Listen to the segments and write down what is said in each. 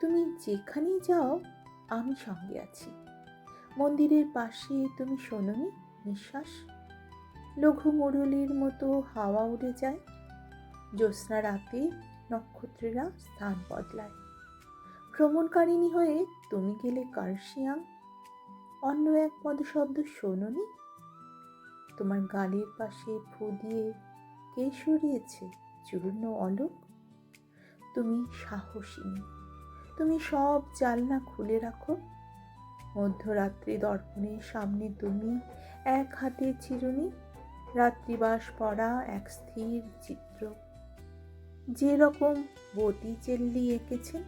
তুমি যেখানেই যাও, আমি সঙ্গে আছি। মন্দিরের পাশে তুমি শোনোনি, নিঃশ্বাস? লঘু মুরলির মতো হাওয়া উড়ে যায়। জ্যোৎস্না রাতে নক্ষত্রেরা স্থান বদলায়। ভ্রমণকারিণী হয়ে তুমি গেলে কার্শিয়াং অন্য এক পদশব্দ শোনি তোমার গালের পাশে ফু দিয়ে কে সরিয়েছে চূর্ণ অলোক? তুমি সাহসিনী। তুমি সব জালনা খুলে রাখো। মধ্যরাত্রি দর্পণের সামনে তুমি এক হাতে চিরুনি, রাত্রিবাস পড়া এক স্থির চিত্র। যে রকম বতি চেল্লি এঁকেছেন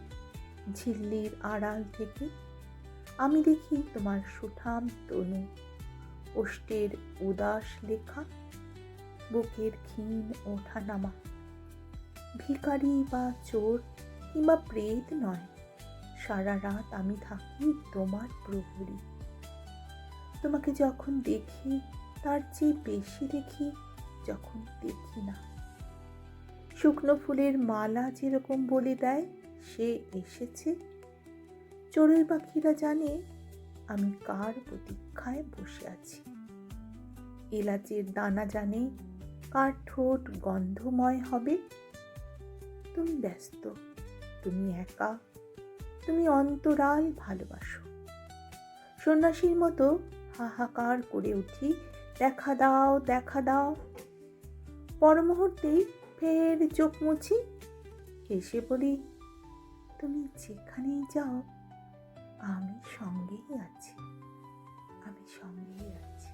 ঝিল্লির আড়াল থেকে, আমি দেখি তোমার সুঠাম তনু। ওষ্টের উদাস লেখা, বুকের ক্ষীণ ওঠানামা। ভিখারি বা চোর কিংবা প্রেত নয় সারা রাত আমি থাকি তোমার প্রহরী। তোমাকে যখন দেখি, তার চেয়ে বেশি দেখি যখন দেখি না। শুকনো ফুলের মালা যেরকম বলে দেয়, সে এসেছে। চড়ুই পাখিরা জানে আমি কার প্রতীক্ষায় বসে আছি। এলাচের দানা জানে কার ঠোঁট গন্ধময় হবে। তুমি ব্যস্ত, তুমি একা তুমি অন্তরাল ভালোবাসো। সন্ন্যাসীর মতো হাহাকার করে উঠি, দেখা দাও দেখা দাও। পর মুহূর্তেই ফের চোখ মুছি, হেসে বলি, তুমি যেখানেই যাও, আমি সঙ্গেই আছি, আমি সঙ্গেই আছি।